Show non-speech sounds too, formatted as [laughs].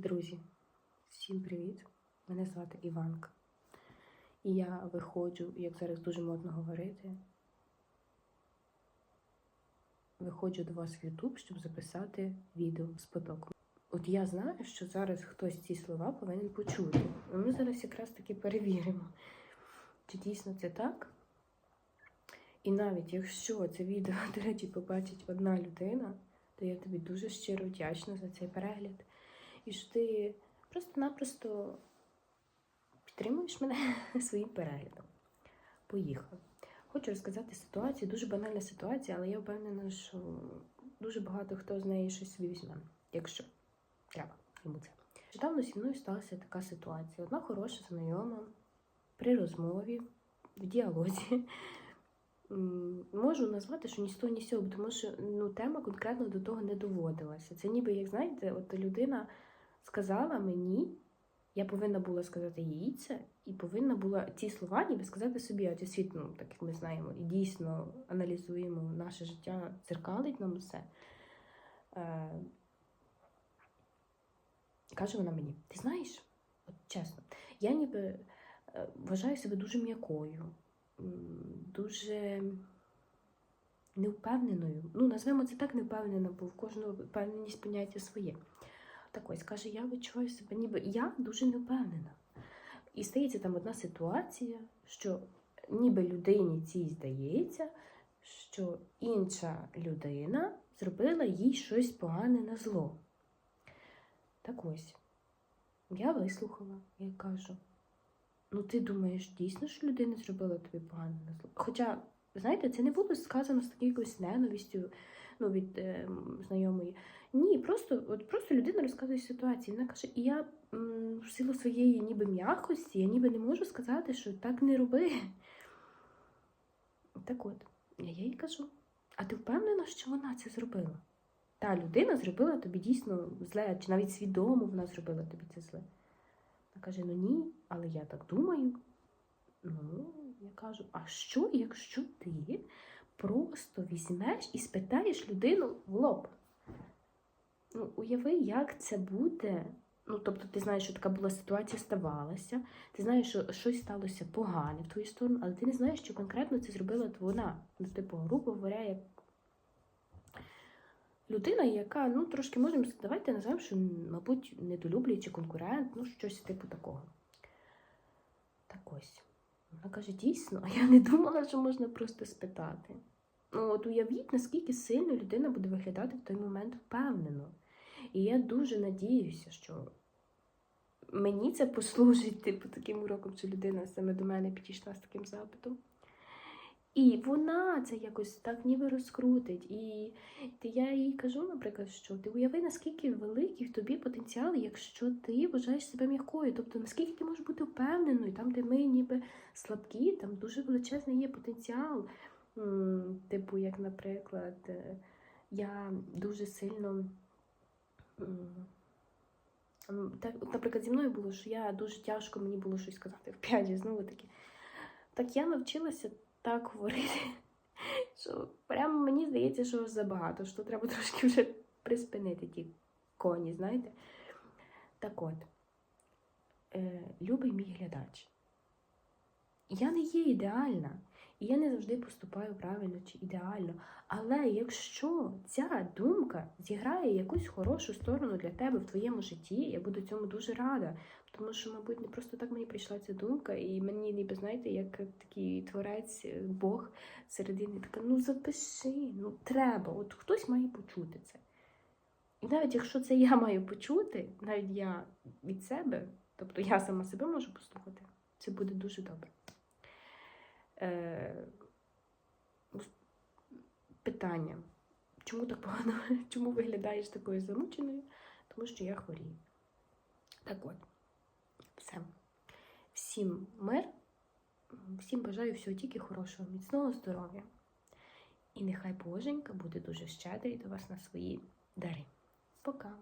Друзі, всім привіт! Мене звати Іванка. І я виходжу, як зараз дуже модно говорити, виходжу до вас в YouTube, щоб записати відео з потоком. От я знаю, що зараз хтось ці слова повинен почути. Ми зараз якраз таки перевіримо, чи дійсно це так. І навіть якщо це відео, [laughs] до речі, побачить одна людина, то я тобі дуже щиро вдячна за цей перегляд. І що ти просто-напросто підтримуєш мене [laughs] своїм переглядом. Поїхали. Хочу розказати ситуацію, дуже банальна ситуація, але я впевнена, що дуже багато хто з неї щось собі візьме, якщо треба йому це. Недавно зі мною сталася така ситуація. Одна хороша знайома при розмові, в діалозі. [laughs] Можу назвати, що ні з того, ні з цього, тому що ну, тема конкретно до того не доводилася. Це ніби, як знаєте, от людина сказала мені, я повинна була сказати їй це, і повинна була ці слова ніби сказати собі, а світ, ну, так як ми знаємо, і дійсно аналізуємо наше життя, дзеркалить нам все. Е, каже вона мені: ти знаєш, от чесно, я ніби е, вважаю себе дуже м'якою, дуже невпевненою. Ну, назвемо це так невпевнено, бо в кожного впевненість поняття своє. Так ось каже, я відчуваю себе, ніби я дуже невпевнена. І стається там одна ситуація, що ніби людині цій здається, що інша людина зробила їй щось погане на зло. Так ось, я вислухала, я кажу: ну ти думаєш, дійсно, що людина зробила тобі погане на зло? Хоча, знаєте, це не було сказано з якоюсь ненавистю ну, від е, знайомої. Ні, просто, от просто людина розказує ситуацію. Вона каже, і я м, в силу своєї ніби м'якості, я ніби не можу сказати, що так не роби. Так от, я їй кажу, а ти впевнена, що вона це зробила? Та людина зробила тобі дійсно зле, чи навіть свідомо вона зробила тобі це зле. Вона каже: ну ні, але я так думаю. Ну, я кажу, а що, якщо ти просто візьмеш і спитаєш людину в лоб? Ну, уяви, як це буде. Ну, тобто, ти знаєш, що така була ситуація ставалася, ти знаєш, що щось сталося погане в твою сторону, але ти не знаєш, що конкретно це зробила вона. Ну, типу, грубо говоря, як людина, яка, ну, трошки можемо, давайте називаємо, що, мабуть, недолюблює чи конкурент, ну, щось типу такого. Вона каже, дійсно, а [laughs] я не думала, що можна просто спитати. Ну, от уявіть, наскільки сильно людина буде виглядати в той момент впевнено. І я дуже надіюся, що мені це послужить, типу, таким уроком, що людина саме до мене підійшла з таким запитом. І вона це якось так ніби розкрутить. І я їй кажу, наприклад, що ти уяви, наскільки великий в тобі потенціал, якщо ти вважаєш себе м'якою. Тобто, наскільки ти можеш бути впевненою, там, де ми ніби слабкі, там дуже величезний є потенціал. Типу, як, наприклад, е, я дуже сильно. Так, наприклад, зі мною було, що я дуже тяжко мені було щось сказати в п'яті, знову таки. Так я навчилася так говорити, що прямо мені здається, що забагато, що треба трошки вже приспинити ті коні, знаєте. Так от, е, любий мій глядач. Я не є ідеальна, і я не завжди поступаю правильно чи ідеально. Але якщо ця думка зіграє якусь хорошу сторону для тебе в твоєму житті, я буду цьому дуже рада. Тому що, мабуть, не просто так мені прийшла ця думка, і мені ніби, знаєте, як такий творець, е, Бог середини така, ну запиши, ну треба, от хтось має почути це. І навіть якщо це я маю почути, навіть я від себе, тобто я сама себе можу послухати, це буде дуже добре. Е, питання. Чому так погано? [laughs] Чому виглядаєш такою замученою? Тому що я хворію. Так от, все. Всім мир, всім бажаю всього тільки хорошого, міцного здоров'я. І нехай Боженька буде дуже щедрий до вас на свої дари. Пока!